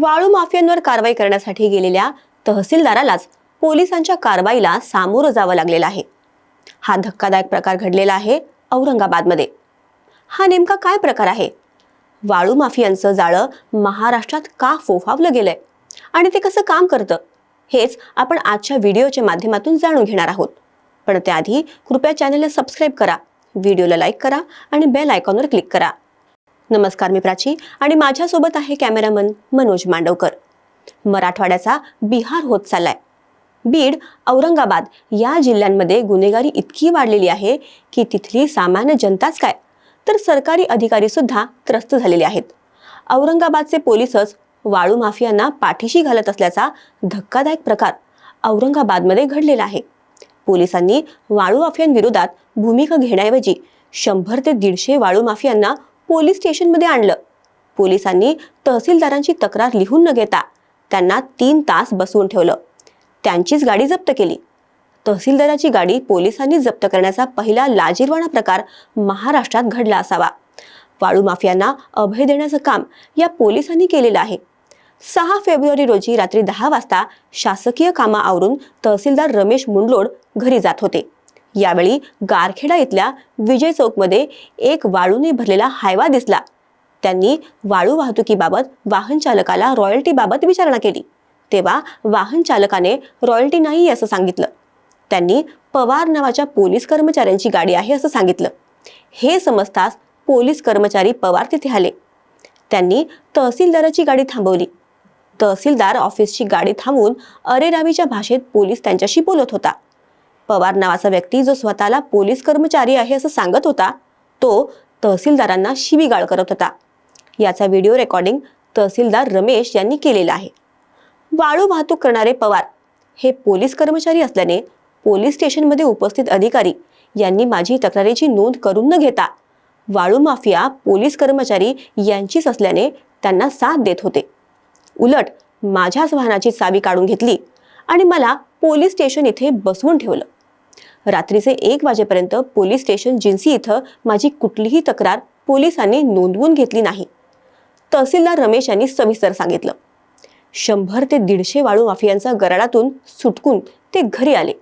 वाळू माफियांवर कारवाई करण्यासाठी गेलेल्या तहसीलदारालाच पोलिसांच्या कारवाईला सामोरं जावं लागलेलं आहे. हा धक्कादायक प्रकार घडलेला आहे औरंगाबादमध्ये. हा नेमका काय प्रकार आहे? वाळू माफियांचं जाळं महाराष्ट्रात का फोफावलं गेलंय? आणि ते कसं काम करतं? हेच आपण आजच्या व्हिडिओच्या माध्यमातून जाणून घेणार आहोत. पण त्याआधी कृपया चॅनलला सबस्क्राईब करा व्हिडिओला लाईक करा आणि बेल आयकॉनवर क्लिक करा. नमस्कार मी प्राची आणि माझ्यासोबत आहे कॅमेरामन मनोज मांडवकर. मराठवाड्याचा बिहार होत चाललाय. बीड औरंगाबाद या जिल्ह्यांमध्ये गुन्हेगारी इतकी वाढलेली आहे की तिथली सामान्य जनताच काय? तर सरकारी अधिकारी सुद्धा त्रस्त झालेले आहेत. औरंगाबादचे पोलीसच वाळू माफियांना पाठीशी घालत असल्याचा धक्कादायक प्रकार औरंगाबादमध्ये घडलेला आहे. पोलिसांनी वाळू माफियांविरोधात भूमिका घेण्याऐवजी शंभर ते दीडशे वाळू माफियांना पोलीस स्टेशनमध्ये आणलं. पोलिसांनी तहसीलदारांची तक्रार लिहून न घेता त्यांना तीन तास बसवून ठेवलं. त्यांचीच गाडी जप्त केली. तहसीलदाराची गाडी पोलिसांनी जप्त करण्याचा पहिला लाजीरवाणा प्रकार महाराष्ट्रात घडला असावा. वाळू माफियांना अभय देण्याचं काम या पोलिसांनी केलेलं आहे. सहा फेब्रुवारी रोजी रात्री दहा वाजता शासकीय कामा आवरून तहसीलदार रमेश मुंडलोड घरी जात होते. यावेळी गारखेडा इथल्या विजय चौकमध्ये एक वाळूने भरलेला हायवा दिसला. त्यांनी वाळू वाहतुकीबाबत वाहन चालकाला रॉयल्टीबाबत विचारणा केली. तेव्हा वाहन चालकाने रॉयल्टी नाही असं सांगितलं. त्यांनी पवार नावाच्या पोलीस कर्मचाऱ्यांची गाडी आहे असं सांगितलं. हे समजताच पोलीस कर्मचारी पवार तिथे आले. त्यांनी तहसीलदाराची गाडी थांबवली. तहसीलदार ऑफिसची गाडी थांबवून अरेरावीच्या भाषेत पोलीस त्यांच्याशी बोलत होता. पवार नावाचा व्यक्ती जो स्वतःला पोलीस कर्मचारी आहे असं सांगत होता तो तहसीलदारांना शिवीगाळ करत होता. याचा व्हिडिओ रेकॉर्डिंग तहसीलदार रमेश यांनी केलेला आहे. वाळू वाहतूक करणारे पवार हे पोलीस कर्मचारी असल्याने पोलीस स्टेशनमध्ये उपस्थित अधिकारी यांनी माझी तक्रारीची नोंद करून न घेता वाळू माफिया पोलीस कर्मचारी यांचीच असल्याने त्यांना साथ देत होते. उलट माझ्याच वाहनाची चावी काढून घेतली आणि मला पोलीस स्टेशन इथे बसवून ठेवलं. रात्रीचे एक वाजेपर्यंत पोलीस स्टेशन जिन्सी इथं माझी कुठलीही तक्रार पोलिसांनी नोंदवून घेतली नाही. तहसीलदार रमेश यांनी सविस्तर सांगितलं. शंभर ते दीडशे वाळू माफियांचा गराडातून सुटकून ते घरी आले.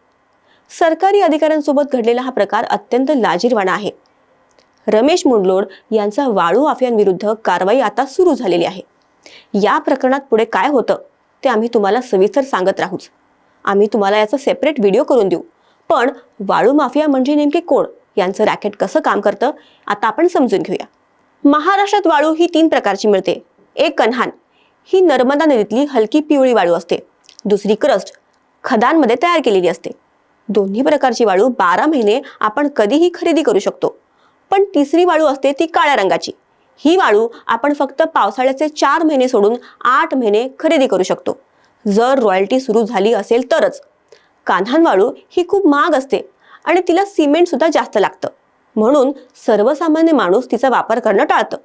सरकारी अधिकाऱ्यांसोबत घडलेला हा प्रकार अत्यंत लाजीरवाणा आहे. रमेश मुंडलोड यांचा वाळू माफियांविरुद्ध कारवाई आता सुरू झालेली आहे. या प्रकरणात पुढे काय होतं ते आम्ही तुम्हाला सविस्तर सांगत राहूच. आम्ही तुम्हाला याचा सेपरेट व्हिडिओ करून देऊ. पण वाळू माफिया म्हणजे नेमके कोण? यांचं रॅकेट कसं काम करतं? आता आपण समजून घेऊया. महाराष्ट्रात वाळू ही तीन प्रकारची मिळते. एक कन्हान. ही नर्मदा नदीतली हलकी पिवळी वाळू असते. दुसरी क्रस्ट. खदानमध्ये तयार केलेली असते. दोन्ही प्रकारची वाळू बारा महिने आपण कधीही खरेदी करू शकतो. पण तिसरी वाळू असते ती काळ्या रंगाची. ही वाळू आपण फक्त पावसाळ्याचे चार महिने सोडून आठ महिने खरेदी करू शकतो. जर रॉयल्टी सुरू झाली असेल तरच. कान्हान वाळू ही खूप महाग असते आणि तिला सिमेंट सुद्धा जास्त लागतं. म्हणून सर्वसामान्य माणूस तिचा वापर करणं टाळतं.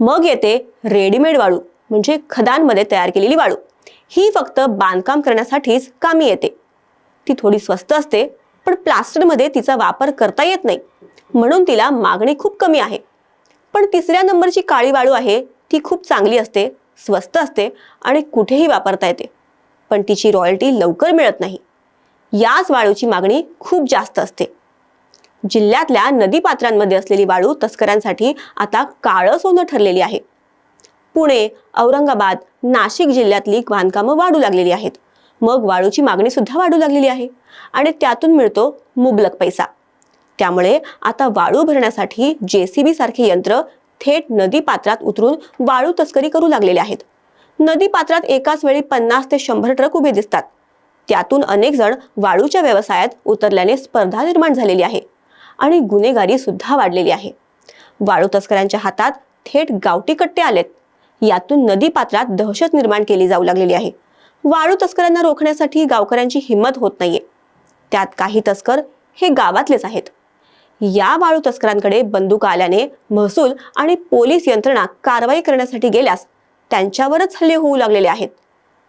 मग येते रेडीमेड वाळू म्हणजे खदानमध्ये तयार केलेली वाळू. ही फक्त बांधकाम करण्यासाठीच कामी येते. ती थोडी स्वस्त असते पण प्लास्टरमध्ये तिचा वापर करता येत नाही. म्हणून तिला मागणी खूप कमी आहे. पण तिसऱ्या नंबरची काळी वाळू आहे ती खूप चांगली असते स्वस्त असते आणि कुठेही वापरता येते. पण तिची रॉयल्टी लवकर मिळत नाही. याच वाळूची मागणी खूप जास्त असते. जिल्ह्यातल्या नदीपात्रांमध्ये असलेली वाळू तस्करांसाठी आता काळं सोनं ठरलेली आहे. पुणे औरंगाबाद नाशिक जिल्ह्यातली बांधकामं वाढू लागलेली आहेत. मग वाळूची मागणी सुद्धा वाढू लागलेली आहे आणि त्यातून मिळतो मुबलक पैसा. त्यामुळे आता वाळू भरण्यासाठी जेसीबी सारखे यंत्र थेट नदी पात्रात उतरून वाळू तस्करी करू लागलेले आहेत. नदी पात्रात एकाच वेळी पन्नास ते शंभर ट्रक उभे दिसतात. त्यातून अनेक जण वाळूच्या व्यवसायात उतरल्याने स्पर्धा निर्माण झालेली आहे आणि गुन्हेगारी सुद्धा वाढलेली आहे. वाळू तस्करांच्या हातात थेट गावठी कट्टे आलेत. यातून नदी पात्रात दहशत निर्माण केली जाऊ लागलेली आहे. वाळू तस्करांना रोखण्यासाठी गावकऱ्यांची हिंमत होत नाहीये. त्यात काही तस्कर हे गावातलेच आहेत. या वाळू तस्करांकडे बंदुका आल्याने महसूल आणि पोलीस यंत्रणा कारवाई करण्यासाठी गेल्यास त्यांच्यावरच हल्ले होऊ लागलेले आहेत.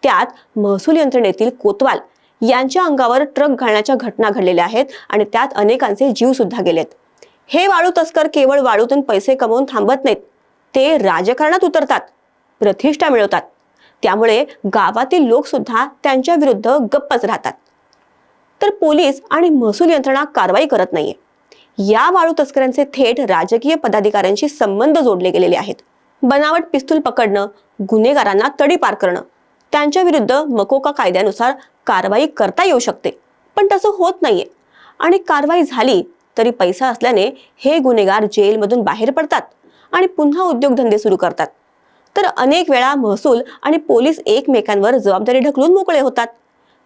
त्यात महसूल यंत्रणेतील कोतवाल यांच्या अंगावर ट्रक घालण्याच्या घटना घडलेल्या आहेत आणि त्यात अनेकांचे जीव सुद्धा गेलेत. हे वाळू तस्कर केवळ वाळूतून पैसे कमवून थांबत नाहीत ते राजकारणात उतरतात प्रतिष्ठा मिळवतात. त्यामुळे गावातील लोक सुद्धा त्यांच्या विरुद्ध गप्पच राहतात. तर पोलीस आणि महसूल यंत्रणा कारवाई करत नाहीये. या वाळू तस्करांचे थेट राजकीय पदाधिकाऱ्यांशी संबंध जोडले गेलेले आहेत. बनावट पिस्तूल पकडणं गुन्हेगारांना तडीपार करणं त्यांच्या विरुद्ध मकोका कायद्यानुसार कारवाई करता येऊ शकते. पण तसं होत नाहीये. आणि कारवाई झाली तरी पैसा असल्याने हे गुन्हेगार जेलमधून बाहेर पडतात आणि पुन्हा उद्योगधंदे सुरू करतात. तर अनेक वेळा महसूल आणि पोलीस एकमेकांवर जबाबदारी ढकलून मोकळे होतात.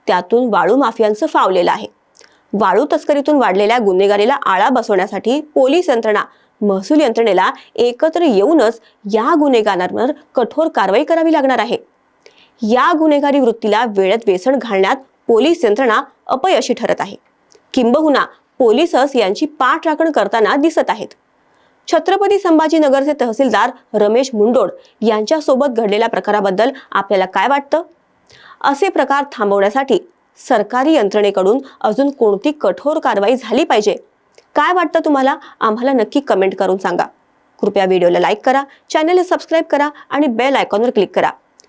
त्यातून वाळू माफियांचं फावलेलं आहे. वाळू तस्करीतून वाढलेल्या गुन्हेगारीला आळा बसवण्यासाठी पोलीस यंत्रणा महसूल यंत्रणेला एकत्र येऊनच या गुन्हेगारांवर कठोर कारवाई करावी लागणार आहे. या गुन्हेगारी वृत्तीला वेळेत वेसण घालण्यात पोलीस यंत्रणा अपयशी ठरत आहे. किंबहुना पोलीसच यांची पाठराखण करताना दिसत आहेत. छत्रपती संभाजीनगरचे तहसीलदार रमेश मुंडोड यांच्यासोबत घडलेल्या प्रकाराबद्दल आपल्याला काय वाटतं? असे प्रकार थांबवण्यासाठी सरकारी यंत्रणेकडून अजून कोणती कठोर कारवाई झाली पाहिजे? काय वाटतं तुम्हाला? आम्हाला नक्की कमेंट करून सांगा. कृपया व्हिडिओला लाईक करा चॅनलला सबस्क्राईब करा आणि बेल आयकॉनवर क्लिक करा.